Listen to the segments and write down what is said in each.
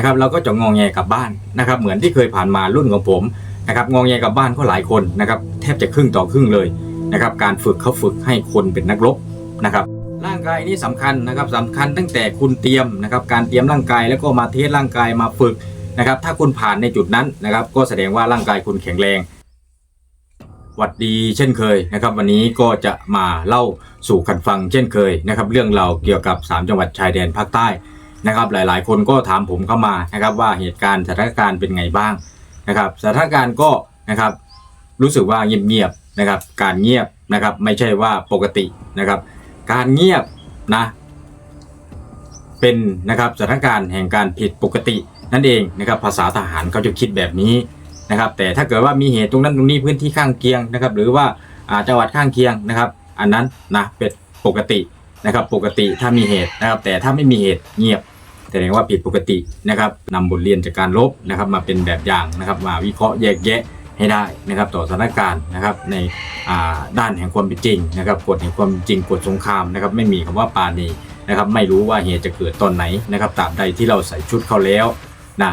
นะครับเราก็จะงองแงกลับบ้านนะครับ เหมือนที่เคยผ่านมารุ่นของผมนะครับงองแงกลับบ้านก็หลายคนนะครับแทบจะครึ่งต่อครึ่งเลยนะครับการฝึกเขาฝึกให้คนเป็นนักรบนะครับร่างกายนี่สำคัญนะครับสำคัญตั้งแต่คุณเตรียมนะครับการเตรียมร่างกายแล้วก็มาเทสร่างกายมาฝึกนะครับ ถ้าคุณผ่านในจุดนั้นนะครับ ก็แสดงว่าร่างกายคุณแข็งแรงหวัดดีเช่นเคยนะครับ วันนี้ก็จะมาเล่าสู่กันฟังเช่นเคยนะครับ เรื่องเราเกี่ยวกับ 3 จังหวัดชายแดนภาคใต้ นะครับหลายๆ คนก็ถามผมเข้ามานะครับว่าเหตุการณ์สถานการณ์เป็นไงบ้างนะครับสถานการณ์ก็นะครับรู้สึกว่าเงียบๆนะครับการเงียบนะครับไม่ใช่ว่าปกตินะครับ การเงียบนะเป็นนะครับสถานการณ์แห่งการผิดปกตินั่นเองนะครับภาษาทหารเขาจะคิดแบบนี้นะครับแต่ถ้าเกิดว่ามีเหตุตรงนั้นตรงนี้พื้นที่ข้างเคียงนะครับ หรือว่าอาจังหวัดข้างเคียงนะครับ อันนั้นนะเป็นปกตินะครับปกติถ้ามีเหตุนะครับแต่ถ้าไม่มีเหตุเงียบ แสดงว่าผิดปกตินะครับนำบทเรียนจากการลบนะครับมาเป็นแบบอย่างนะครับมาวิเคราะห์แยกแยะให้ได้นะครับต่อสถานการณ์นะครับในด้านแห่งความเป็นจริงนะครับกฎแห่งความจริงกฎสงครามนะครับไม่มีคำว่าปาณีนะครับไม่รู้ว่าเหตุจะเกิดตอนไหนนะครับตราบใดที่เราใส่ชุดเข้าแล้วนะ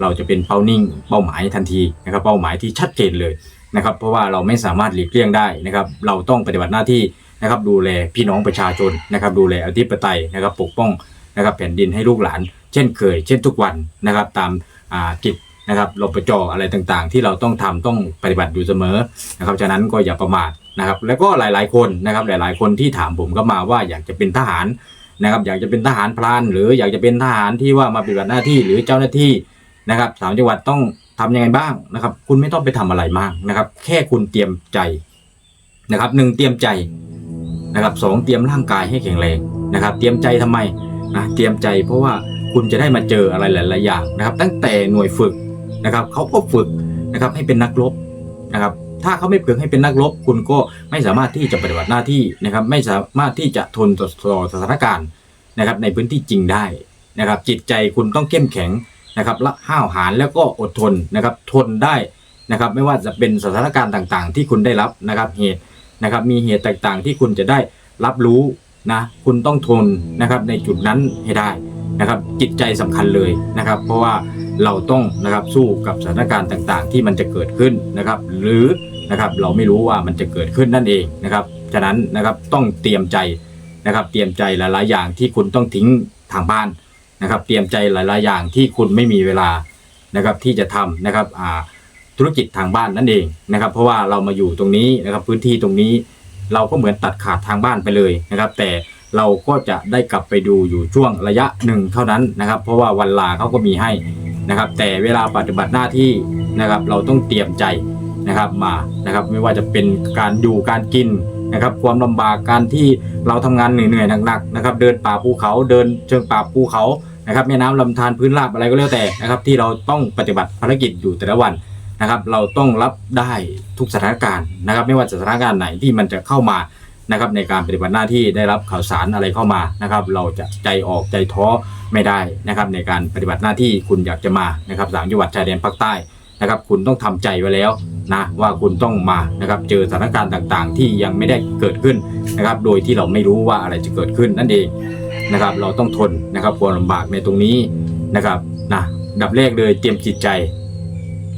เราจะเป็นเป้านิ่งเป้าหมายทันทีนะครับเป้าหมายที่ชัดเจนเลยนะครับเพราะว่าเราไม่สามารถหลีกเลี่ยงได้นะครับเราต้องปฏิบัติหน้าที่นะครับดูแลพี่น้องประชาชนนะครับดูแลอธิปไตยนะครับปกป้อง นะครับแผ่นดินให้ลูกหลาน เช่นเคย เช่นทุกวันนะครับตามกิจนะครับรปจอะไรต่างๆ ที่เราต้องทำต้องปฏิบัติอยู่เสมอนะครับฉะนั้นก็อย่าประมาทนะครับ แล้วก็หลายๆคนนะครับหลายๆ คนที่ถามผมก็มาว่าอยากจะเป็นทหารนะครับ อยากจะเป็นทหารพราน หรืออยากจะเป็นทหารที่ว่ามาปฏิบัติหน้าที่หรือเจ้าหน้าที่นะครับสามจังหวัดต้องทำยังไงบ้างนะครับ คุณไม่ต้องไปทำอะไรมากนะครับ แค่คุณเตรียมใจนะครับหนึ่งเตรียมใจนะครับสองเตรียมร่างกายให้แข็งแรงนะครับ เตรียมใจทำไม นะเตรียมใจเพราะว่าคุณจะได้มาเจออะไรหลาย ๆ อย่างนะครับ ตั้งแต่หน่วยฝึกนะครับเขาก็ฝึกนะครับให้เป็นนักรบนะครับ ถ้าเขาไม่ฝึกให้เป็นนักรบ คุณก็ไม่สามารถที่จะปฏิบัติหน้าที่นะครับ ไม่สามารถที่จะทนต่อต่อสถานการณ์นะครับ ในพื้นที่จริงได้นะครับ จิตใจคุณต้องเข้มแข็งนะครับละห้าวหาญแล้วก็อดทนนะครับ ทนได้นะครับ ไม่ว่าจะเป็นสถานการณ์ต่าง ๆ ที่คุณได้รับนะครับเหตุนะครับ มีเหตุต่าง ๆ ที่คุณจะได้รับรู้ นะคุณต้องทนนะครับในจุดนั้นให้ได้นะครับจิตใจสำคัญเลยนะครับ เพราะว่าเราต้องนะครับสู้กับสถานการณ์ต่างๆ ที่มันจะเกิดขึ้นนะครับ หรือนะครับเราไม่รู้ว่ามันจะเกิดขึ้นนั่นเองนะครับฉะนั้นนะครับต้องเตรียมใจนะครับเตรียมใจหลายๆ อย่างที่คุณต้องทิ้งทางบ้านนะครับ เตรียมใจหลายๆ อย่างที่คุณไม่มีเวลานะครับที่จะทำนะครับธุรกิจทางบ้านนั่นเองนะครับ เพราะว่าเรามาอยู่ตรงนี้นะครับพื้นที่ตรงนี้ เราก็เหมือนตัดขาดทางบ้านไปเลยนะครับ แต่เราก็จะได้กลับไปดูอยู่ช่วงระยะหนึ่งเท่านั้นนะครับ เพราะว่าวันลาเขาก็มีให้นะครับ แต่เวลาปฏิบัติหน้าที่นะครับ เราต้องเตรียมใจนะครับมานะครับไม่ว่าจะเป็นการอยู่การกินนะครับ ความลำบากการที่เราทำงานเหนื่อยๆหนักๆนะครับ เดินป่าภูเขาเดินเชิงป่าภูเขานะครับแม่น้ำลำธารพื้นราบอะไรก็แล้วแต่นะครับ ที่เราต้องปฏิบัติภารกิจอยู่แต่ละวัน นะครับ เราต้องรับได้ทุกสถานการณ์นะครับ ไม่ว่าสถานการณ์ไหนที่มันจะเข้ามานะครับในการปฏิบัติหน้าที่ได้รับข่าวสารอะไรเข้ามานะครับ เราจะใจออกใจท้อไม่ได้นะครับ ในการปฏิบัติหน้าที่คุณอยากจะมานะครับสามจังหวัดชายแดนภาคใต้นะครับ คุณต้องทำใจไว้แล้วนะว่าคุณต้องมานะครับเจอสถานการณ์ต่างๆ ที่ยังไม่ได้เกิดขึ้นนะครับ โดยที่เราไม่รู้ว่าอะไรจะเกิดขึ้นนั่นเองนะครับ เราต้องทนนะครับความลำบากในตรงนี้นะครับนะดับแรกเลยเตรียมจิตใจ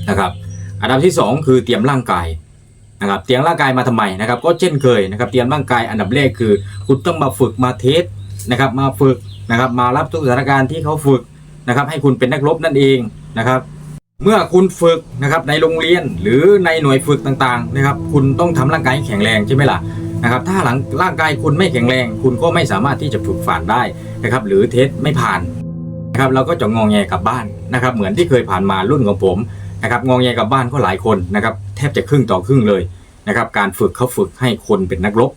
นะครับ อันดับที่สองคือเตรียมร่างกายนะครับเตรียมร่างกายมาทำไมนะครับ ก็เช่นเคยนะครับ เตรียมร่างกายอันดับแรกคือ คุณต้องมาฝึกมาเทสนะครับ มาฝึกนะครับ มารับทุกสถานการณ์ที่เขาฝึกนะครับ ให้คุณเป็นนักรบนั่นเองนะครับ เมื่อคุณฝึกนะครับในโรงเรียนหรือในหน่วยฝึกต่างๆนะครับ คุณต้องทำร่างกายแข็งแรงใช่ไหมล่ะนะครับ ถ้าหลังร่างกายคุณไม่แข็งแรง คุณก็ไม่สามารถที่จะฝึกฝานได้นะครับ หรือเทสไม่ผ่านนะครับเราก็จะงองแงกลับบ้านนะครับ เหมือนที่เคยผ่านมารุ่นของผม นะครับงองแงกับบ้านก็หลายคนนะครับแทบจะครึ่งต่อครึ่งเลยนะครับการฝึกเขาฝึกให้คนเป็นนักรบ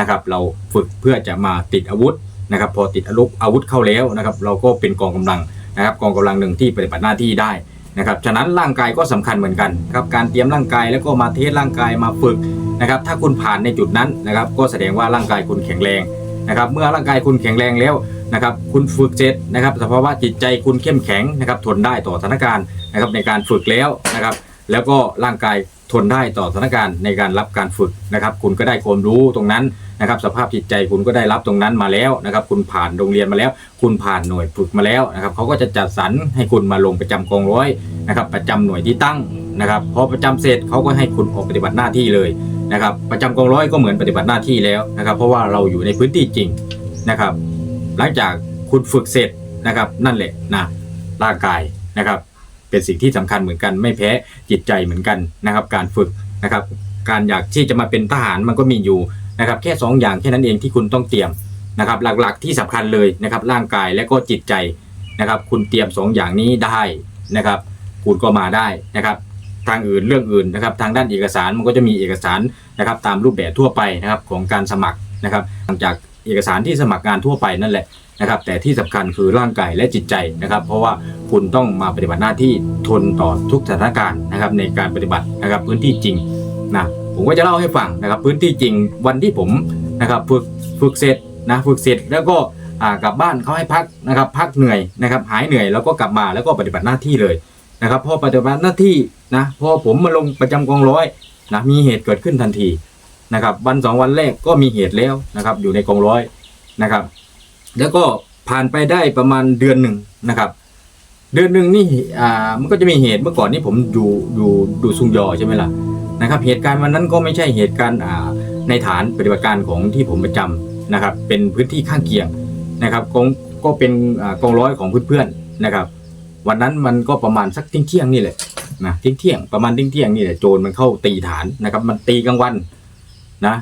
นะครับเราฝึกเพื่อจะมาติดอาวุธนะครับพอติดอาวุธอาวุธเข้าแล้วนะครับเราก็เป็นกองกำลังนะครับกองกำลังหนึ่งที่ปฏิบัติหน้าที่ได้นะครับฉะนั้นร่างกายก็สำคัญเหมือนกันครับการเตรียมร่างกายแล้วก็มาเทสร่างกายมาฝึกนะครับถ้าคุณผ่านในจุดนั้นนะครับก็แสดงว่าร่างกายคุณแข็งแรงนะครับเมื่อร่างกายคุณแข็งแรงแล้ว นะครับคุณฝึกเสร็จนะครับสภาวะจิตใจคุณเข้มแข็งนะครับทนได้ต่อสถานการณ์นะครับในการฝึกแล้วนะครับแล้วก็ร่างกายทนได้ต่อสถานการณ์ในการรับการฝึกนะครับ คุณก็ได้ความรู้ตรงนั้นนะครับ สภาพจิตใจคุณก็ได้รับตรงนั้นมาแล้วนะครับ คุณผ่านโรงเรียนมาแล้ว คุณผ่านหน่วยฝึกมาแล้วนะครับเขาก็จะจัดสรรให้คุณมาลงประจำกองร้อยนะครับประจำหน่วยที่ตั้งนะครับพอประจำเสร็จเขาก็ให้คุณออกปฏิบัติหน้าที่เลยนะครับ ประจำกองร้อยก็เหมือนปฏิบัติหน้าที่แล้วนะครับ เพราะว่าเราอยู่ในพื้นที่จริงนะครับ หลังจากคุณฝึกเสร็จนะครับนั่นแหละนะร่างกายนะครับ เป็นสิ่งที่สำคัญเหมือนกัน ไม่แพ้จิตใจเหมือนกันนะครับ การฝึกนะครับ การอยากที่จะมาเป็นทหารมันก็มีอยู่นะครับ แค่ 2 อย่างแค่นั้นเองที่คุณต้องเตรียมนะครับ หลักๆที่สำคัญเลยนะครับ ร่างกายและก็จิตใจนะครับ คุณเตรียม 2 อย่างนี้ได้นะครับ คุณก็มาได้นะครับทางอื่นเรื่องอื่นนะครับทางด้านเอกสารมันก็จะมีเอกสารนะครับตามรูปแบบทั่วไปนะครับของการสมัครนะครับ หลังจาก เอกสารที่สมัครงานทั่วไปนั่นแหละนะครับ แต่ที่สำคัญคือร่างกายและจิตใจนะครับ เพราะว่าคุณต้องมาปฏิบัติหน้าที่ทนต่อทุกสถานการณ์นะครับ ในการปฏิบัตินะครับพื้นที่จริงนะผมก็จะเล่าให้ฟังนะครับ พื้นที่จริงวันที่ผมนะครับฝึกฝึกเสร็จนะฝึกเสร็จแล้วก็กลับบ้านเขาให้พักนะครับพักเหนื่อยนะครับหายเหนื่อยแล้วก็กลับมาแล้วก็ปฏิบัติหน้าที่เลยนะครับพอปฏิบัติหน้าที่นะพอผมมาลงประจำกองร้อยนะมีเหตุเกิดขึ้นทันที นะครับวันสองวันแรกก็มีเหตุแล้วนะครับ อยู่ในกองร้อยนะครับ แล้วก็ผ่านไปได้ประมาณเดือนหนึ่งนะครับ เดือนหนึ่งนี่อ่ามันก็จะมีเหตุเมื่อก่อนนี่ผมอยู่อยู่ดูซุงยอใช่ไหมล่ะนะครับ เหตุการณ์วันนั้นก็ไม่ใช่เหตุการณ์อ่าในฐานปฏิบัติการของที่ผมประจำนะครับ เป็นพื้นที่ข้างเคียงนะครับกองก็เป็นอ่ากองร้อยของเพื่อนๆนะครับ วันนั้นมันก็ประมาณสักเที่ยงเที่ยงนี่แหละนะเที่ยงเที่ยงประมาณเที่ยงเที่ยงนี่แหละโจรมันเข้าตีฐานนะครับ มันตีกลางวัน นะ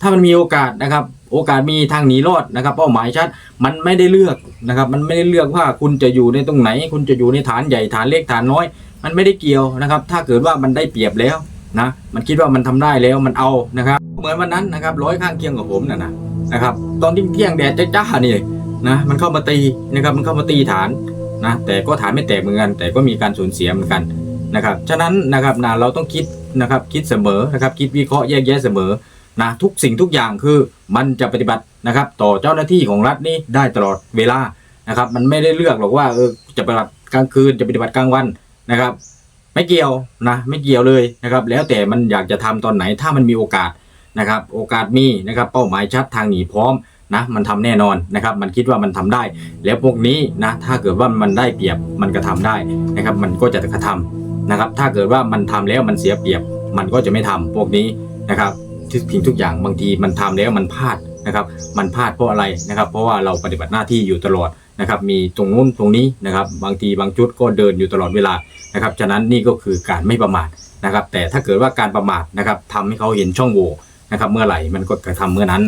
ถ้ามันมีโอกาสนะครับ โอกาสมีทางหนีรอดนะครับ เป้าหมายชัดมันไม่ได้เลือกนะครับ มันไม่ได้เลือกว่าคุณจะอยู่ในตรงไหน คุณจะอยู่ในฐานใหญ่ฐานเล็กฐานน้อย มันไม่ได้เกี่ยวนะครับ ถ้าเกิดว่ามันได้เปรียบแล้วนะมันคิดว่ามันทำได้แล้วมันเอานะครับ เหมือนวันนั้นนะครับร้อยข้างเคียงกับผมน่ะนะนะครับ ตอนที่เที่ยงแดดจ้าๆนี่นะมันเข้ามาตีนะครับมันเข้ามาตีฐานนะแต่ก็ฐานไม่แตกเหมือนกัน แต่ก็มีการสูญเสียเหมือนกันนะครับฉะนั้นนะครับนะเราต้องคิดนะครับคิดเสมอนะครับคิดวิเคราะห์แยกแยะเสมอ นะทุกสิ่งทุกอย่างคือมันจะปฏิบัตินะครับ ต่อเจ้าหน้าที่ของรัฐนี่ได้ตลอดเวลานะครับ มันไม่ได้เลือกหรอกว่าเออจะปฏิบัติกลางคืนจะปฏิบัติกลางวันนะครับ ไม่เกี่ยวนะไม่เกี่ยวเลยนะครับ แล้วแต่มันอยากจะทำตอนไหนถ้ามันมีโอกาสนะครับ โอกาสมีนะครับ เป้าหมายชัดทางหนีพร้อมนะมันทำแน่นอนนะครับ มันคิดว่ามันทำได้ แล้วพวกนี้นะถ้าเกิดว่ามันได้เปรียบมันก็ทำได้นะครับ มันก็จะกระทำนะครับ ถ้าเกิดว่ามันทำแล้วมันเสียเปรียบ มันก็จะไม่ทำพวกนี้นะครับ ทุกสิ่งทุกอย่างบางทีมันทำแล้วมันพลาดนะครับมันพลาดเพราะอะไรนะครับ เพราะว่าเราปฏิบัติหน้าที่อยู่ตลอดนะครับมีตรงนู้นตรงนี้นะครับบางทีบางจุดก็เดินอยู่ตลอดเวลานะครับฉะนั้นนี่ก็คือการไม่ประมาทนะครับแต่ถ้าเกิดว่าการประมาทนะครับทำให้เขาเห็นช่องโหว่นะครับเมื่อไหร่มันก็กระทำเมื่อนั้น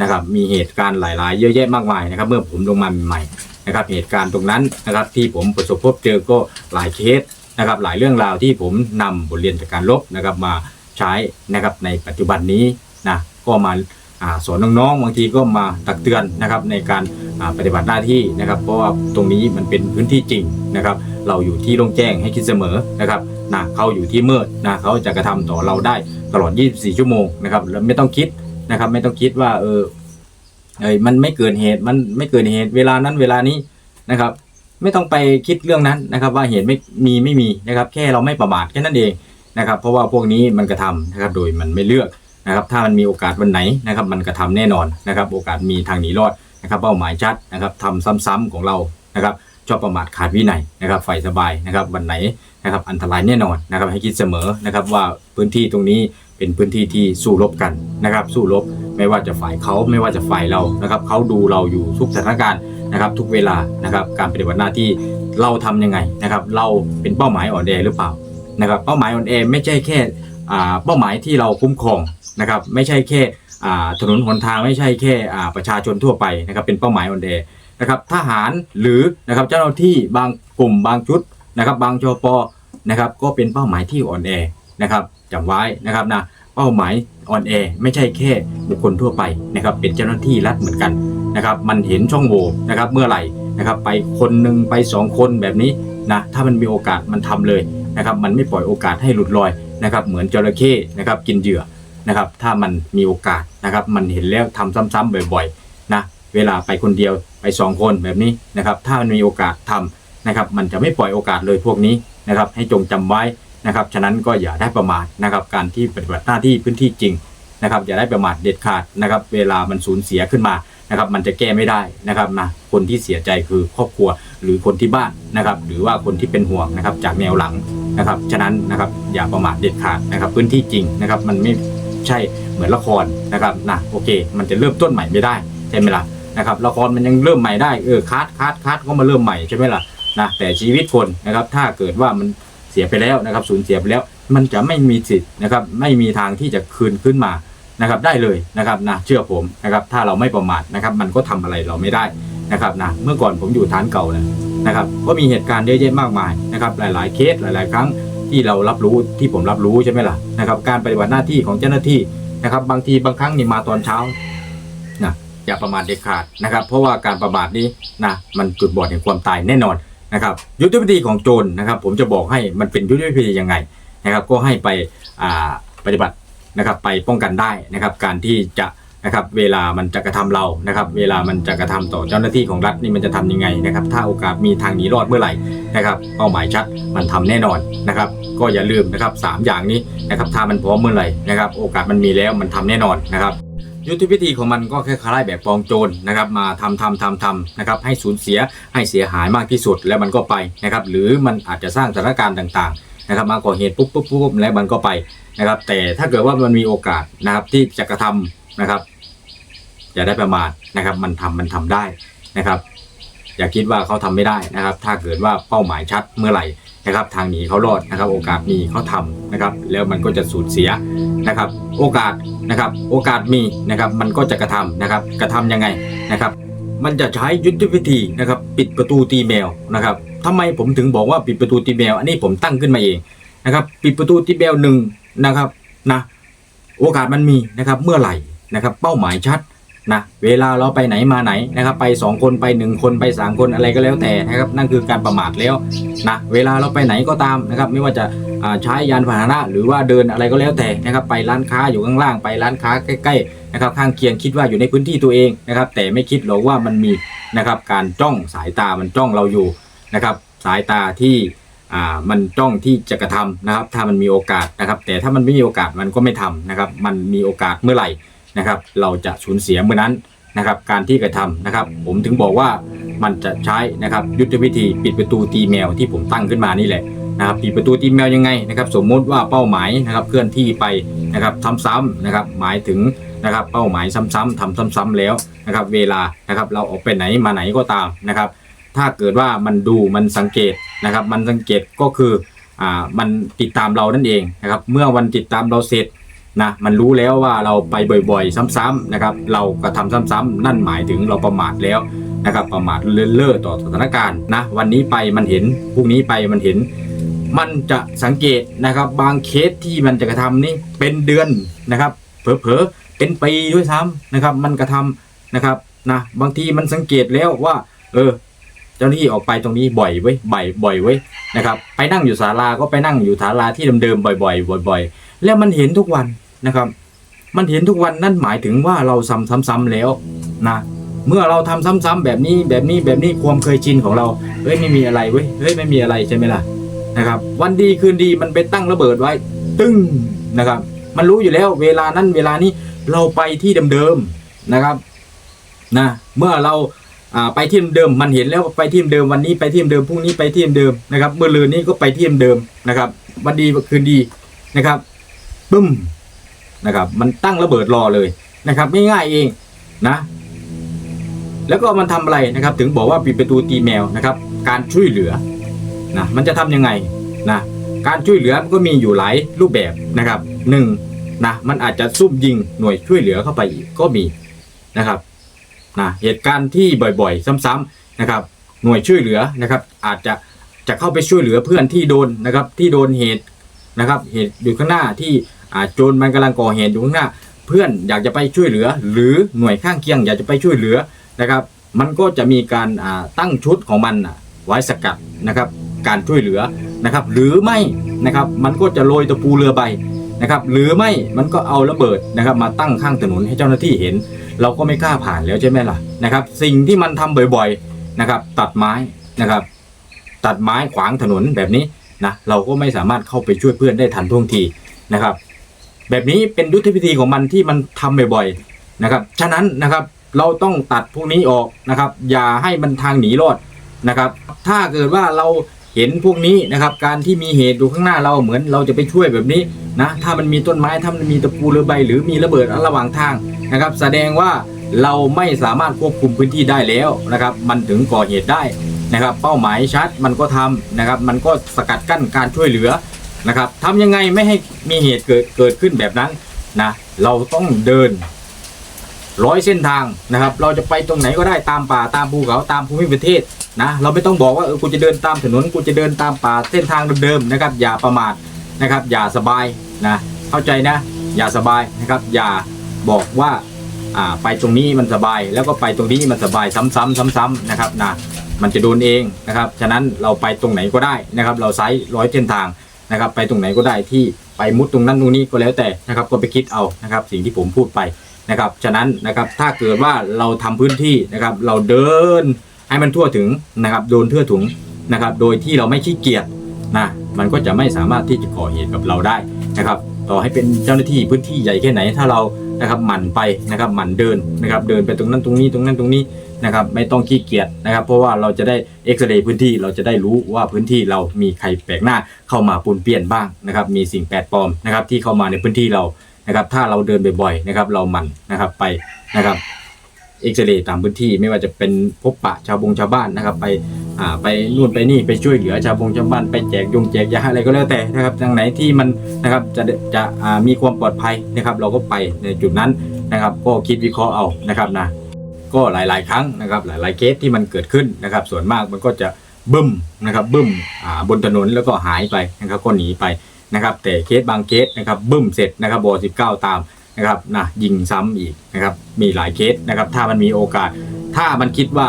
นะครับมีเหตุการณ์หลายๆ เยอะแยะมากมายนะครับเมื่อผมลงมาใหม่ๆนะครับเหตุการณ์ตรงนั้นนะครับที่ผมประสบพบเจอก็หลายเคสนะครับหลายเรื่องราวที่ผมนำบทเรียนจากการลบนะครับมา ใช้นะครับในปัจจุบันนี้นะก็มาสอนน้องๆบางทีก็มาตักเตือนนะครับในการปฏิบัติหน้าที่นะครับ เพราะว่าตรงนี้มันเป็นพื้นที่จริงนะครับ เราอยู่ที่โล่งแจ้งให้คิดเสมอนะครับนะเขาอยู่ที่มืดนะเขาจะกระทำต่อเราได้ตลอด 24 ชั่วโมงนะครับแล้วไม่ต้องคิดนะครับ ไม่ต้องคิดว่าเออเอยมันไม่เกินเหตุมันไม่เกินเหตุเวลานั้นเวลานี้นะครับ ไม่ต้องไปคิดเรื่องนั้นนะครับ ว่าเหตุไม่มีไม่มีนะครับ แค่เราไม่ประมาทแค่นั้นเอง นะครับ เพราะว่าพวกนี้มันกระทำนะครับ โดยมันไม่เลือกนะครับ ถ้ามันมีโอกาสวันไหนนะครับ มันกระทำแน่นอนนะครับ โอกาสมีทางหนีรอดนะครับ เป้าหมายชัดนะครับทำซ้ำๆของเรานะครับชอบประมาทขาดวินัยนะครับไฟสบายนะครับ วันไหนนะครับอันตรายแน่นอนนะครับ ให้คิดเสมอนะครับว่าพื้นที่ตรงนี้เป็นพื้นที่ที่สู้รบกันนะครับ สู้รบไม่ว่าจะฝ่ายเขาไม่ว่าจะฝ่ายเรานะครับเขาดูเราอยู่ทุกสถานการณ์นะครับ ทุกเวลานะครับ การปฏิบัติหน้าที่เราทำยังไงนะครับ เราเป็นเป้าหมายอ่อนแอหรือเปล่า นะครับเป้าหมายออนแอไม่ใช่แค่เป้าหมายที่เราคุ้มครองนะครับไม่ใช่แค่ถนนหนทางไม่ใช่แค่ประชาชนทั่วไปนะครับเป็นเป้าหมายออนแอนะครับทหารหรือนะครับเจ้าหน้าที่บางกลุ่มบางชุดนะครับบางชปนะครับก็เป็นเป้าหมายที่อ่อนแอนะครับจำไว้นะครับนะเป้าหมายอ่อนแอไม่ใช่แค่บุคคลทั่วไปนะครับเป็นเจ้าหน้าที่รัฐเหมือนกันนะครับมันเห็นช่องโหว่นะครับเมื่อไหร่นะครับไปคนหนึ่งไปสองคนแบบนี้นะถ้ามันมีโอกาสมันทำเลย นะครับมันไม่ปล่อยโอกาสให้หลุดลอยนะครับเหมือนจระเข้นะครับกินเหยื่อนะครับถ้ามันมีโอกาสนะครับมันเห็นแล้วทำซ้ำๆบ่อยๆนะเวลาไปคนเดียวไปสองคนแบบนี้นะครับถ้ามันมีโอกาสทำนะครับมันจะไม่ปล่อยโอกาสเลยพวกนี้นะครับให้จงจำไว้นะครับฉะนั้นก็อย่าได้ประมาทนะครับการที่ปฏิบัติหน้าที่พื้นที่จริงนะครับอย่าได้ประมาทเด็ดขาดนะครับเวลามันสูญเสียขึ้นมา นะครับ มันจะแก้ไม่ได้นะครับนะคนที่เสียใจคือครอบครัวหรือคนที่บ้านนะครับ หรือว่าคนที่เป็นห่วงนะครับ จากแนวหลังนะครับฉะนั้นนะครับอย่าประมาทเด็ดขาดนะครับ พื้นที่จริงนะครับ มันไม่ใช่เหมือนละครนะครับนะโอเค มันจะเริ่มต้นใหม่ไม่ได้ใช่ไหมล่ะนะครับละครมันยังเริ่มใหม่ได้เออคัดคัดคัดก็มาเริ่มใหม่ใช่ไหมล่ะนะแต่ชีวิตคนนะครับ ถ้าเกิดว่ามันเสียไปแล้วนะครับสูญเสียไปแล้ว มันจะไม่มีสิทธิ์นะครับ ไม่มีทางที่จะคืนขึ้นมา นะครับได้เลยนะครับนะเชื่อผมนะครับถ้าเราไม่ประมาทนะครับมันก็ทำอะไรเราไม่ได้นะครับนะเมื่อก่อนผมอยู่ฐานเก่านะนะครับก็มีเหตุการณ์เยอะแยะมากมายนะครับหลาย ๆ เคสหลาย ๆ ครั้งที่เรารับรู้ที่ผมรับรู้ใช่ไหมล่ะนะครับการปฏิบัติหน้าที่ของเจ้าหน้าที่นะครับบางทีบางครั้งนี่มาตอนเช้านะอย่าประมาทเด็ดขาดนะครับ เพราะว่าการประมาทนี้นะมันจุดบอดแห่งความตายแน่นอนนะครับยุทธวิธีของโจรนะครับ ผมจะบอกให้มันเป็นยุทธวิธียังไงนะครับ ก็ให้ไปปฏิบัติ นะครับไปป้องกันได้นะครับการที่จะนะครับเวลามันจะกระทำเรานะครับเวลามันจะกระทำต่อเจ้าหน้าที่ของรัฐนี่มันจะทำยังไงนะครับถ้าโอกาสมีทางหนีรอดเมื่อไหร่นะครับเป้าหมายชัดมันทำแน่นอนนะครับก็อย่าลืมนะครับสามอย่างนี้นะครับถ้ามันพร้อมเมื่อไหร่นะครับโอกาสมันมีแล้วมันทำแน่นอนนะครับยุทธวิธีของมันก็คล้ายๆแบบปองโจรนะครับมาทำทำทำทำนะครับให้สูญเสียให้เสียหายมากที่สุดแล้วมันก็ไปนะครับหรือมันอาจจะสร้างสถานการณ์ต่างๆนะครับมาก่อเหตุปุ๊บปุ๊บปุ๊บแล้วมันก็ไป นะครับ แต่ถ้าเกิดว่ามันมีโอกาสนะครับที่จะกระทำนะครับอย่าได้ประมาทนะครับ มันทำมันทำได้นะครับ อย่าคิดว่าเขาทำไม่ได้นะครับ ถ้าเกิดว่าเป้าหมายชัดเมื่อไหร่นะครับ ทางหนีเขารอดนะครับ โอกาสมีเขาทำนะครับ แล้วมันก็จะสูญเสียนะครับ โอกาสนะครับ โอกาสมีนะครับ มันก็จะกระทำนะครับ กระทำยังไงนะครับ มันจะใช้ยุทธวิธีนะครับ ปิดประตูตีแมวนะครับทำไมผมถึงบอกว่าปิดประตูตีแมว อันนี้ผมตั้งขึ้นมาเองนะครับ ปิดประตูตีแมวหนึ่ง นะครับนะโอกาสมันมีนะครับเมื่อไหร่นะครับเป้าหมายชัดนะเวลาเราไปไหนมาไหนนะครับไป 2 คนไป 1 คนไป 3 คนอะไรก็แล้วแต่นะครับนั่นคือการประมาทแล้วนะเวลาเราไปไหนก็ตามนะครับไม่ว่าจะใช้ยานพาหนะ หรือว่าเดินอะไรก็แล้วแต่นะครับไปร้านค้าอยู่ข้างล่างไปร้านค้าใกล้ๆนะครับข้างเคียงคิดว่าอยู่ในพื้นที่ตัวเองนะครับแต่ไม่คิดหรอกว่ามันมีนะครับการจ้องสายตามันจ้องเราอยู่นะครับสายตาที่ อ่ามันจ้องที่จะกระทำนะครับ ถ้ามันมีโอกาสนะครับ แต่ถ้ามันไม่มีโอกาสมันก็ไม่ทำนะครับ มันมีโอกาสเมื่อไหร่นะครับ เราจะสูญเสียเมื่อนั้นนะครับ การที่กระทำนะครับ ผมถึงบอกว่ามันจะใช้นะครับยุทธวิธีปิดประตูตีแมวที่ผมตั้งขึ้นมานี่แหละนะครับปิดประตูตีแมวยังไงนะครับ สมมุติว่าเป้าหมายนะครับเคลื่อนที่ไปนะครับซ้ำๆนะครับหมายถึงนะครับเป้าหมายซ้ำๆทำซ้ำๆแล้วนะครับ เวลานะครับเราออกไปไหนมาไหนก็ตามนะครับ ถ้าเกิดว่ามันดูมันสังเกต นะครับมันสังเกตก็คืออ่ามันติดตามเรานั่นเองนะครับเมื่อวันติดตามเราเสร็จนะมันรู้แล้วว่าเราไปบ่อยๆ ซ้ำๆนะครับเรากระทำซ้ำๆนั่นหมายถึงเราประมาทแล้วนะครับประมาทเลินเล่อต่อสถานการณ์นะวันนี้ไปมันเห็นพรุ่งนี้ไปมันเห็น มันจะสังเกตนะครับบางเคสที่มันจะกระทำนี่เป็นเดือนนะครับเผลอๆเป็นปีด้วยซ้ำนะครับมันกระทำนะครับนะบางทีมันสังเกตแล้วว่าเออ จ้าหน้าที่ออกไปตรงนี้บ่อยเว้ยบ่อยบ่อยเว้ยนะครับไปนั่งอยู่ศาลาก็ไปนั่งอยู่ศาลาที่เดิมๆบ่อยๆบ่อย ๆ แล้วมันเห็นทุกวันนะครับ มันเห็นทุกวันนั่นหมายถึงว่าเราซ้ำซ้ำๆแล้วนะเมื่อเราทำซ้ำๆแบบนี้แบบนี้แบบนี้ความเคยชินของเราเฮ้ยไม่มีอะไรเว้ยเฮ้ยไม่มีอะไรใช่ไหมล่ะนะครับ วันดีคืนดีมันไปตั้งระเบิดไว้ ตึ้งนะครับ มันรู้อยู่แล้ว เวลานั้นเวลานี้เราไปที่เดิมๆนะครับนะเมื่อเรา ไปที่เดิมมันเห็นแล้วไปที่เดิมวันนี้ไปที่เดิมพรุ่งนี้ไปที่เดิมนะครับเมื่อลืนนี้ก็ไปที่เดิมนะครับ วันดีคืนดีนะครับปึ้มนะครับ มันตั้งระเบิดรอเลยนะครับง่ายๆเองนะ แล้วก็มันทำอะไรนะครับ ถึงบอกว่าปิดประตูตีแมวนะครับ การช่วยเหลือนะมันจะทำยังไงนะการช่วยเหลือมันก็มีอยู่หลายรูปแบบนะครับหนึ่งนะมันอาจจะซุ่มยิงหน่วยช่วยเหลือเข้าไปอีกก็มีนะครับ นะเหตุการณ์ที่บ่อยๆ ซ้ำๆนะครับหน่วยช่วยเหลือนะครับอาจจะจะเข้าไปช่วยเหลือเพื่อนที่โดนนะครับที่โดนเหตุนะครับเหตุอยู่ข้างหน้าที่อาโจรมันกำลังก่อเหตุอยู่ข้างหน้า เพื่อนอยากจะไปช่วยเหลือ หรือหน่วยข้างเคียงอยากจะไปช่วยเหลือนะครับมันก็จะมีการตั้งชุดของมันไว้สกัดนะครับการช่วยเหลือนะครับหรือไม่นะครับมันก็จะโรยตะปูเรือใบ นะครับหรือไม่มันก็เอาระเบิดนะครับมาตั้งข้างถนนให้เจ้าหน้าที่เห็น เราก็ไม่กล้าผ่านแล้วใช่ไหมล่ะนะครับสิ่งที่มันทำบ่อยๆนะครับตัดไม้นะครับตัดไม้ขวางถนนแบบนี้นะเราก็ไม่สามารถเข้าไปช่วยเพื่อนได้ทันท่วงทีนะครับแบบนี้เป็นยุทธวิธีของมันที่มันทำบ่อยๆนะครับฉะนั้นนะครับเราต้องตัดพวกนี้ออกนะครับอย่าให้มันทางหนีรอดนะครับถ้าเกิดว่าเรา เห็นพวกนี้นะครับ การที่มีเหตุอยู่ข้างหน้าเราเหมือนเราจะไปช่วยแบบนี้นะถ้ามันมีต้นไม้ถ้ามันมีตะปูหรือใบ หรือมีระเบิดระหว่างทางนะครับ แสดงว่าเราไม่สามารถควบคุมพื้นที่ได้แล้วนะครับ มันถึงก่อเหตุได้นะครับ เป้าหมายชัดมันก็ทำนะครับ มันก็สกัดกั้นการช่วยเหลือนะครับทำยังไงไม่ให้มีเหตุเกิดเกิดขึ้นแบบนั้นนะเราต้องเดิน ร้อยเส้นทางนะครับ เราจะไปตรงไหนก็ได้ตามป่าตามภูเขาตามภูมิประเทศนะ เราไม่ต้องบอกว่าเออกูจะเดินตามถนนกูจะเดินตามป่าเส้นทางเดิมๆนะครับ อย่าประมาทนะครับ อย่าสบายนะเข้าใจนะ อย่าสบายนะครับ อย่าบอกว่าอ่าไปตรงนี้มันสบาย แล้วก็ไปตรงนี้มันสบายซ้ำๆซ้ำๆนะครับนะมันจะโดนเองนะครับ ฉะนั้นเราไปตรงไหนก็ได้นะครับ เราไซส์ร้อยเส้นทางนะครับ ไปตรงไหนก็ได้ที่ไปมุดตรงนั้นตรงนี้ก็แล้วแต่นะครับ ก็ไปคิดเอานะครับ สิ่งที่ผมพูดไป นะครับฉะนั้นนะครับถ้าเกิดว่าเราทำพื้นที่นะครับเราเดินให้มันทั่วถึงนะครับโดนทั่วถึงนะครับโดยที่เราไม่ขี้เกียจนะมันก็จะไม่สามารถที่จะก่อเหตุกับเราได้นะครับต่อให้เป็นเจ้าหน้าที่พื้นที่ใหญ่แค่ไหน ถ้าเรานะครับหมั่นไปนะครับหมั่นเดินนะครับเดินไปตรงนั้นตรงนี้ตรงนั้นตรงนี้นะครับไม่ต้องขี้เกียจนะครับ เพราะว่าเราจะได้เอ็กซเรย์พื้นที่เราจะได้รู้ว่าพื้นที่เรามีใครแปลกหน้าเข้ามาปนเปี้ยนบ้างนะครับมีสิ่งแปลกปลอมนะครับที่เข้ามาในพื้นที่เรา นะครับถ้าเราเดินบ่อยๆนะครับเราหมันนะครับไปนะครับเอ็กซเรย์ตามพื้นที่ไม่ว่าจะเป็นพบปะชาวบงชาวบ้านนะครับ ไปอ่าไปนู่นไปนี่ไปช่วยเหลือชาวบงชาวบ้านไปแจกยงแจกยาอะไรก็แล้วแต่นะครับทางไหนที่มันนะครับจะจะอ่ามีความปลอดภัยนะครับ เราก็ไปในจุดนั้นนะครับ ก็คิดวิเคราะห์เอานะครับนะก็หลาย ๆ ครั้งนะครับ หลาย ๆ เคสที่มันเกิดขึ้นนะครับ ส่วนมากมันก็จะบึ้มนะครับบึ้มอ่าบนถนนแล้วก็หายไปนะครับก็หนีไป นะครับแต่เคสบางเคสนะครับบึ้มเสร็จนะครับบอ19 ตามนะครับนะยิงซ้ำอีกนะครับมีหลายเคสนะครับถ้ามันมีโอกาส ถ้ามันคิดว่า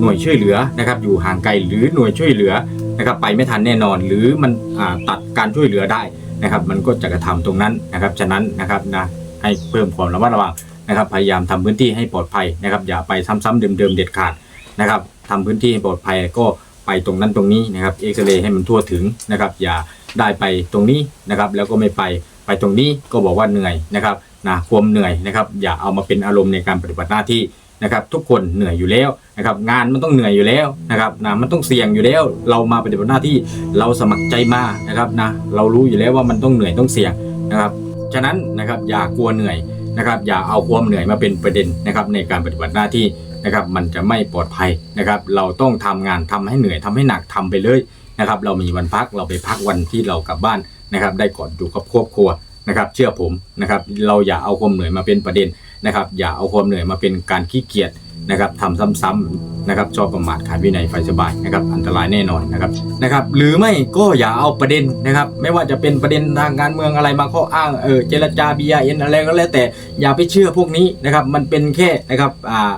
หน่วยช่วยเหลือนะครับอยู่ห่างไกลหรือหน่วยช่วยเหลือนะครับไปไม่ทันแน่นอน หรือมันอ่าตัดการช่วยเหลือได้นะครับมันก็จะกระทำตรงนั้นนะครับฉะนั้นนะครับนะให้เพิ่มความระมัดระวังนะครับพยายามทำพื้นที่ให้ปลอดภัยนะครับอย่าไปซ้ำๆเดิมๆเด็ดขาดนะครับทำพื้นที่ให้ปลอดภัยก็ไปตรงนั้นตรงนี้นะครับเอ็กซเรย์ให้มันทั่วถึงนะครับอย่า ได้ไปตรงนี้นะครับ แล้วก็ไม่ไปไปตรงนี้ก็บอกว่าเหนื่อยนะครับนะความเหนื่อยนะครับอย่าเอามาเป็นอารมณ์ในการปฏิบัติหน้าที่นะครับ ทุกคนเหนื่อยอยู่แล้วนะครับงานมันต้องเหนื่อยอยู่แล้วนะครับนะมันต้องเสี่ยงอยู่แล้ว เรามาปฏิบัติหน้าที่เราสมัครใจมานะครับนะเรารู้อยู่แล้วว่ามันต้องเหนื่อยต้องเสี่ยงนะครับฉะนั้นนะครับอย่ากลัวเหนื่อยนะครับ อย่าเอาความเหนื่อยมาเป็นประเด็นนะครับในการปฏิบัติหน้าที่นะครับมันจะไม่ปลอดภัยนะครับ เราต้องทำงานทำให้เหนื่อยทำให้หนักทำไปเลย นะครับ เรามีวันพักเราไปพักวันที่เรากลับบ้านนะครับ ได้ก่อนอยู่กับครอบครัวนะครับ เชื่อผมนะครับ เราอย่าเอาความเหนื่อยมาเป็นประเด็นนะครับ อย่าเอาความเหนื่อยมาเป็นการขี้เกียจนะครับทำซ้ำๆนะครับชอบประมาทขาดวินัยไฟสบายนะครับ อันตรายแน่นอนนะครับนะครับ หรือไม่ก็อย่าเอาประเด็นนะครับ ไม่ว่าจะเป็นประเด็นทางการเมืองอะไรมาข้ออ้างเออเจรจา BRN อะไรก็แล้วแต่อย่าไปเชื่อพวกนี้นะครับ มันเป็นแค่นะครับอ่า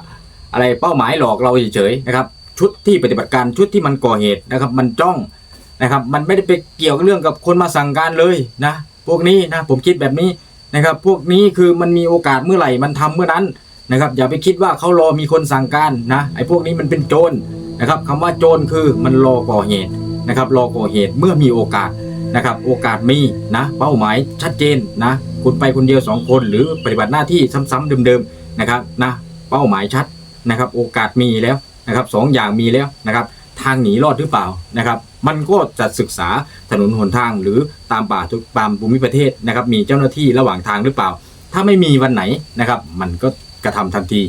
อะไรเป้าหมายหลอกเราเฉยๆนะครับ ชุดที่ปฏิบัติการชุดที่มันก่อเหตุนะครับ มันจ้องนะครับ มันไม่ได้ไปเกี่ยวกับเรื่องกับคนมาสั่งการเลยนะ พวกนี้นะผมคิดแบบนี้นะครับ พวกนี้คือมันมีโอกาสเมื่อไหร่มันทำเมื่อนั้นนะครับ อย่าไปคิดว่าเขารอมีคนสั่งการนะไอ้พวกนี้มันเป็นโจรนะครับคำว่าโจรคือมันรอก่อเหตุนะครับรอก่อเหตุเมื่อมีโอกาสนะครับโอกาสมีนะเป้าหมายชัดเจนนะคุณไปคนเดียวสองคนหรือปฏิบัติหน้าที่ซ้ำๆเดิมๆนะครับนะเป้าหมายชัดนะครับ โอกาสมีแล้ว นะครับสองอย่างมีแล้วนะครับทางหนีรอดหรือเปล่านะครับมันก็จะศึกษาถนนหนทางหรือตามป่าทุกตามภูมิประเทศนะครับมีเจ้าหน้าที่ระหว่างทางหรือเปล่า ถ้าไม่มีวันไหนนะครับมันก็กระทำทันที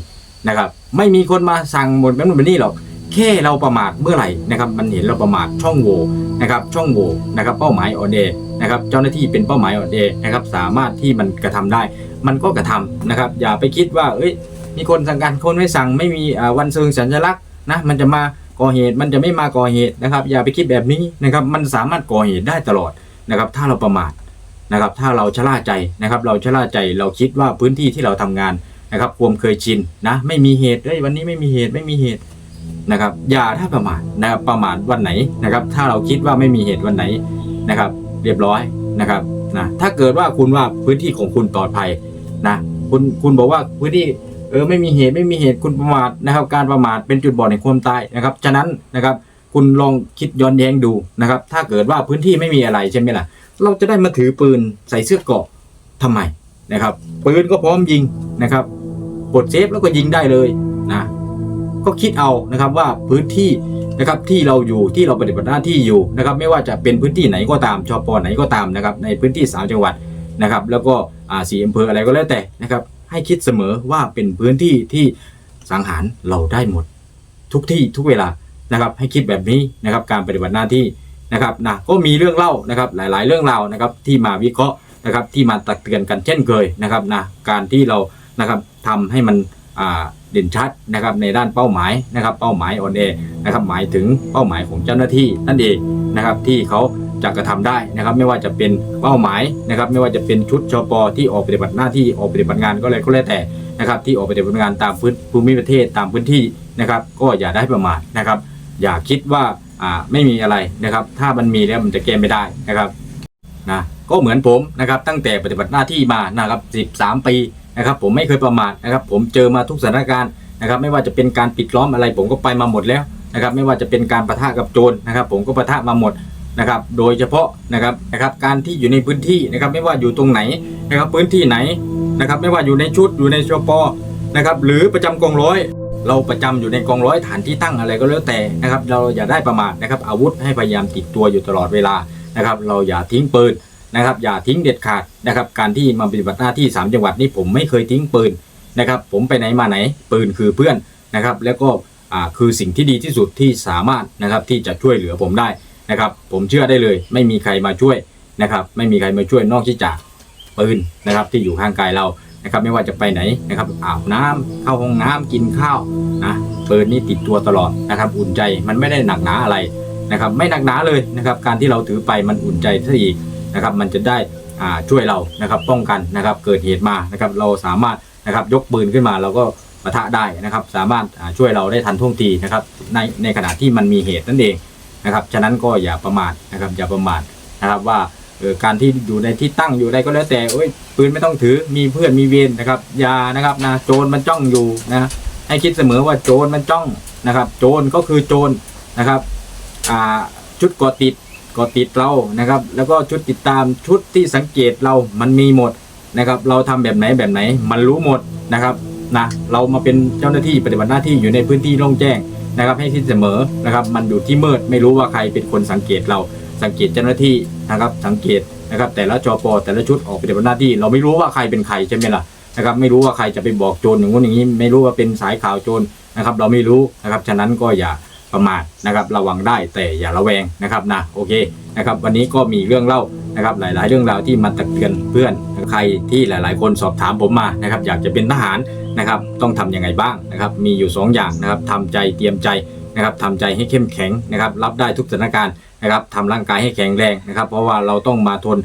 นะครับไม่มีคนมาสั่งหมดนั้นหมดนี่หรอกแค่เราประมาทเมื่อไหร่นะครับมันเห็นเราประมาทช่องโหว่นะครับช่องโหว่นะครับเป้าหมายออเดนะครับเจ้าหน้าที่เป็นเป้าหมายออเดนะครับสามารถที่มันกระทำได้ มันก็กระทำนะครับอย่าไปคิดว่าเอ้ยมีคนสั่งการคนไม่สั่งไม่มีวันเชิงสัญลักษณ นะมันจะมาก่อเหตุมันจะไม่มาก่อเหตุนะครับ อย่าไปคิดแบบนี้นะครับ มันสามารถก่อเหตุได้ตลอดนะครับ ถ้าเราประมาทนะครับ ถ้าเราชะล่าใจนะครับ เราชะล่าใจเราคิดว่าพื้นที่ที่เราทำงานนะครับความเคยชินนะ ไม่มีเหตุเอ้ยวันนี้ไม่มีเหตุไม่มีเหตุนะครับ อย่าถ้าประมาทนะครับประมาทวันไหนนะครับ ถ้าเราคิดว่าไม่มีเหตุวันไหนนะครับ เรียบร้อยนะครับนะถ้าเกิดว่าคุณว่าพื้นที่ของคุณปลอดภัยนะคุณคุณบอกว่าพื้นที่ เออไม่มีเหตุไม่มีเหตุคุณประมาทนะครับ การประมาทเป็นจุดบอดในความตายนะครับ ฉะนั้นนะครับ คุณลองคิดย้อนแย้งดูนะครับ ถ้าเกิดว่าพื้นที่ไม่มีอะไรใช่ไหมล่ะ เราจะได้มาถือปืนใส่เสื้อเกราะทำไมนะครับ ปืนก็พร้อมยิงนะครับกดเซฟแล้วก็ยิงได้เลยนะก็คิดเอานะครับว่าพื้นที่นะครับที่เราอยู่ที่เราปฏิบัติหน้าที่อยู่นะครับ ไม่ว่าจะเป็นพื้นที่ไหนก็ตามชปไหนก็ตามนะครับ ในพื้นที่สามจังหวัดนะครับ แล้วก็อ่าสี่อำเภออะไรก็แล้วแต่นะครับ ให้คิดเสมอว่าเป็นพื้นที่ที่สังหารเราได้หมด ทุกที่ทุกเวลานะครับ ให้คิดแบบนี้นะครับ การปฏิบัติหน้าที่นะครับนะก็มีเรื่องเล่านะครับ หลาย ๆ เรื่องราวนะครับ ที่มาวิเคราะห์นะครับ ที่มาตักเตือนกันเช่นเคยนะครับนะการที่เรานะครับทำให้มันอ่าเด่นชัดนะครับในด้านเป้าหมายนะครับ เป้าหมายออนแอนะครับหมายถึงเป้าหมายของเจ้าหน้าที่นั่นเองนะครับที่เขา จะกระทำได้นะครับ ไม่ว่าจะเป็นเป้าหมายนะครับ ไม่ว่าจะเป็นชุดชปที่ออกปฏิบัติหน้าที่ออกปฏิบัติงานก็เลยก็แล้วแต่นะครับที่ออกปฏิบัติงานตามพื้นภูมิประเทศตามพื้นที่นะครับ ก็อย่าได้ประมาทนะครับ อย่าคิดว่าอ่าไม่มีอะไรนะครับ ถ้ามันมีแล้วมันจะแก้ไม่ได้นะครับนะก็เหมือนผมนะครับตั้งแต่ปฏิบัติหน้าที่มานะครับ13 ปีนะครับ ผมไม่เคยประมาทนะครับ ผมเจอมาทุกสถานการณ์นะครับ ไม่ว่าจะเป็นการปิดล้อมอะไร ผมก็ไปมาหมดแล้วนะครับ ไม่ว่าจะเป็นการประทะกับโจรนะครับ ผมก็ประทะมาหมด นะครับ โดยเฉพาะนะครับนะครับ การที่อยู่ในพื้นที่นะครับ ไม่ว่าอยู่ตรงไหนนะครับ พื้นที่ไหนนะครับ ไม่ว่าอยู่ในชุดอยู่ในชปนะครับ หรือประจำกองร้อย เราประจำอยู่ในกองร้อยฐานที่ตั้งอะไรก็แล้วแต่นะครับ เราอย่าได้ประมาทนะครับ อาวุธให้พยายามติดตัวอยู่ตลอดเวลานะครับ เราอย่าทิ้งปืนนะครับ อย่าทิ้งเด็ดขาดนะครับ การที่มาปฏิบัติหน้าที่ 3 จังหวัดนี้ผมไม่เคยทิ้งปืนนะครับ ผมไปไหนมาไหนปืนคือเพื่อนนะครับ แล้วก็คือสิ่งที่ดีที่สุดที่สามารถนะครับที่จะช่วยเหลือผมได้ นะครับ ผมเชื่อได้เลย ไม่มีใครมาช่วยนะครับ ไม่มีใครมาช่วยนอกจากปืนนะครับ ที่อยู่ข้างกายเรานะครับ ไม่ว่าจะไปไหนนะครับอาบน้ำเข้าห้องน้ำกินข้าวนะปืนนี่ติดตัวตลอดนะครับ อุ่นใจมันไม่ได้หนักหนาอะไรนะครับ ไม่หนักหนาเลยนะครับ การที่เราถือไปมันอุ่นใจซะอีกนะครับ มันจะได้อ่าช่วยเรานะครับ ป้องกันนะครับ เกิดเหตุมานะครับ เราสามารถนะครับยกปืนขึ้นมาเราก็ปะทะได้นะครับ สามารถอ่าช่วยเราได้ทันท่วงทีนะครับในในขณะที่มันมีเหตุนั่นเอง นะครับฉะนั้นก็อย่าประมาทนะครับอย่าประมาทนะครับว่าการที่อยู่ในที่ตั้งอยู่ใดก็แล้วแต่เอ้ยปืนไม่ต้องถือมีเพื่อนมีเวรนะครับอยานะครับนะโจรมันจ้องอยู่นะให้คิดเสมอว่าโจรมันจ้องนะครับ โจรก็คือโจรนะครับชุดเกอติดเกอติดเรานะครับ แล้วก็ชุดติดตามชุดที่สังเกตเรามันมีหมดนะครับ เราทำแบบไหนแบบไหน มันรู้หมดนะครับนะเรามาเป็นเจ้าหน้าที่ปฏิบัติหน้าที่อยู่ในพื้นที่โล่งแจ้ง นะครับให้คิดเสมอนะครับ มันอยู่ที่มืดไม่รู้ว่าใครเป็นคนสังเกตเราสังเกตเจ้าหน้าที่นะครับสังเกตนะครับ แต่ละจอปอแต่ละชุดออกปฏิบัติหน้าที่ เราไม่รู้ว่าใครเป็นใครใช่ไหมล่ะนะครับ ไม่รู้ว่าใครจะไปบอกโจรอย่างนู้นอย่างนี้ ไม่รู้ว่าเป็นสายข่าวโจรนะครับ เราไม่รู้นะครับฉะนั้นก็อย่าประมาทนะครับ ระวังได้แต่อย่าระแวงนะครับนะโอเคนะครับ วันนี้ก็มีเรื่องเล่านะครับ หลาย ๆ เรื่องราวที่มาตักเตือนเพื่อนใครที่หลาย ๆ คนสอบถามผมมานะครับ อยากจะเป็นทหาร นะครับต้องทำยังไงบ้างนะครับมีอยู่สองอย่างนะครับทำใจเตรียมใจนะครับทำใจให้เข้มแข็งนะครับรับได้ทุกสถานการณ์นะครับทำร่างกายให้แข็งแรงนะครับเพราะว่าเราต้องมาทน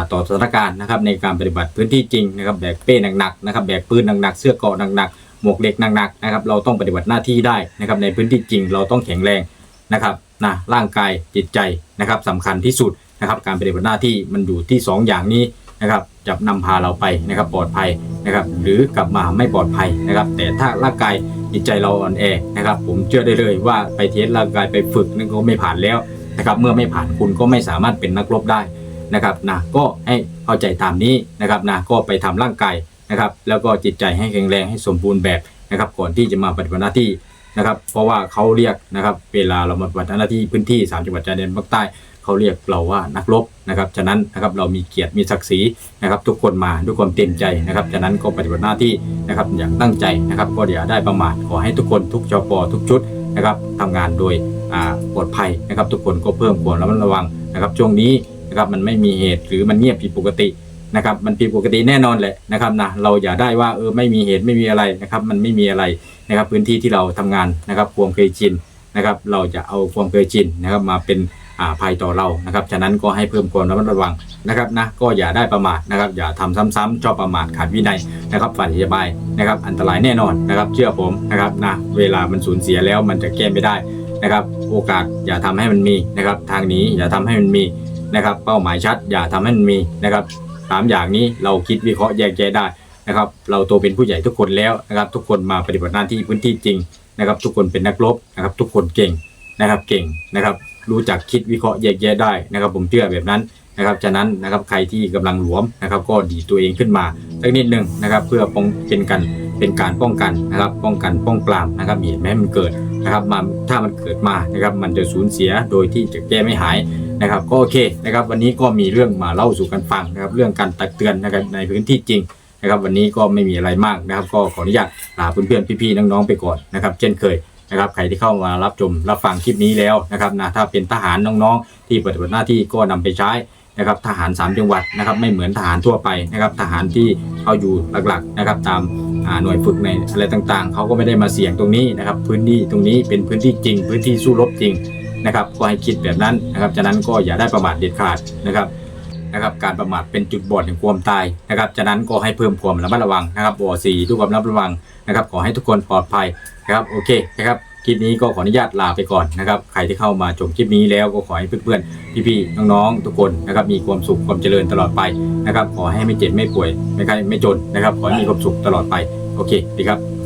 าต่อสถานการณ์นะครับในการปฏิบัติพื้นที่จริงนะครับแบกเป้หนักๆนะครับแบกปืนหนักๆเสื้อเกราะหนักๆหมวกเหล็กหนักๆนะครับเราต้องปฏิบัติหน้าที่ได้นะครับในพื้นที่จริงเราต้องแข็งแรงนะครับนะร่างกายจิตใจนะครับสำคัญที่สุดนะครับการปฏิบัติหน้าที่มันอยู่ที่ 2 อย่างนี้ นะครับจะนำพาเราไปนะครับปลอดภัยนะครับหรือกลับมาไม่ปลอดภัยนะครับ แต่ถ้าร่างกายจิตใจเราอ่อนแอนะครับ ผมเชื่อได้เลยว่าไปเทสร่างกายไปฝึกนั่นก็ไม่ผ่านแล้วนะครับเมื่อไม่ผ่านคุณก็ไม่สามารถเป็นนักรบได้นะครับนะก็ให้เข้าใจตามนี้นะครับนะก็ไปทำร่างกายนะครับ แล้วก็จิตใจให้แข็งแรงให้สมบูรณ์แบบนะครับ ก่อนที่จะมาปฏิบัติหน้าที่นะครับ เพราะว่าเขาเรียกนะครับ เวลาเรามาปฏิบัติหน้าที่พื้นที่สามจังหวัดชายแดนภาคใต้ เขาเรียกเราว่านักรบนะครับ ฉะนั้นนะครับเรามีเกียรติมีศักดิ์ศรีนะครับ ทุกคนมาด้วยความเต็มใจนะครับ ฉะนั้นก็ปฏิบัติหน้าที่นะครับอย่างตั้งใจนะครับ ก็อย่าได้ประมาทขอให้ทุกคนทุกจปทุกชุดนะครับทำงานโดยปลอดภัยนะครับ ทุกคนก็เพิ่มความระมัดระวังนะครับ ช่วงนี้นะครับมันไม่มีเหตุหรือมันเงียบผิดปกตินะครับมันผิดปกติแน่นอนแหละนะครับนะเราอย่าได้ว่าเออไม่มีเหตุไม่มีอะไรนะครับ มันไม่มีอะไรนะครับ พื้นที่ที่เราทำงานนะครับความเคยชินนะครับ เราจะเอาความเคยชินนะครับมาเป็น ภัยต่อเรานะครับฉะนั้นก็ให้เพิ่มความระมัดระวังนะครับนะก็อย่าได้ประมาทนะครับอย่าทำซ้ำๆชอบประมาทขาดวินัยนะครับฝันสบายนะครับอันตรายแน่นอนนะครับเชื่อผมนะครับนะเวลามันสูญเสียแล้วมันจะแก้ไม่ได้นะครับโอกาสอย่าทำให้มันมีนะครับทางนี้อย่าทำให้มันมีนะครับเป้าหมายชัดอย่าทำให้มันมีนะครับสามอย่างนี้เราคิดวิเคราะห์แยกแยะได้นะครับเราโตเป็นผู้ใหญ่ทุกคนแล้วนะครับทุกคนมาปฏิบัติหน้าที่พื้นที่จริงนะครับทุกคนเป็นนักรบนะครับทุกคนเก่งนะครับเก่งนะครับ รู้จักคิดวิเคราะห์แยกแยะได้นะครับ ผมเชื่อแบบนั้นนะครับฉะนั้นนะครับใครที่กำลังหลวมนะครับ ก็ดีตัวเองขึ้นมาสักนิดหนึ่งนะครับ เพื่อป้องเป็นกันเป็นการป้องกันนะครับ ป้องกันป้องปรามนะครับเหตุไม่ให้มันเกิดนะครับมาถ้ามันเกิดมานะครับ มันจะสูญเสียโดยที่จะแก้ไม่หายนะครับ ก็โอเคนะครับ วันนี้ก็มีเรื่องมาเล่าสู่กันฟังนะครับ เรื่องการตักเตือนนะครับในพื้นที่จริงนะครับ วันนี้ก็ไม่มีอะไรมากนะครับ ก็ขออนุญาตลาเพื่อนๆพี่ๆน้องๆไปก่อนนะครับ เช่นเคย นะครับใครที่เข้ามารับชมรับฟังคลิปนี้แล้วนะครับนะถ้าเป็นทหารน้องๆ ที่ปฏิบัติหน้าที่ก็นำไปใช้นะครับทหาร 3 จังหวัดนะครับไม่เหมือนทหารทั่วไปนะครับทหารที่เขาอยู่หลักๆนะครับตามหน่วยฝึกในอะไรต่างๆ เขาก็ไม่ได้มาเสี่ยงตรงนี้นะครับพื้นที่ตรงนี้เป็นพื้นที่จริง พื้นที่สู้รบจริงนะครับก็ให้คิดแบบนั้นนะครับฉะนั้นก็อย่าได้ประมาทเด็ดขาดนะครับ นะครับการประมาทเป็นจุดบอดแห่งความตายนะครับฉะนั้นก็ให้เพิ่มความระมัดระวังนะครับบ่อสีทุกความระมัดระวังนะครับขอให้ทุกคนปลอดภัยนะครับโอเคนะครับคลิปนี้ก็ขออนุญาตลาไปก่อนนะครับใครที่เข้ามาชมคลิปนี้แล้วก็ขอให้เพื่อนๆพี่ๆน้องๆทุกคนนะครับมีความสุขความเจริญตลอดไปนะครับขอให้ไม่เจ็บไม่ป่วยไม่ไข้ไม่จนนะครับขอให้มีความสุขตลอดไปโอเคดีครับ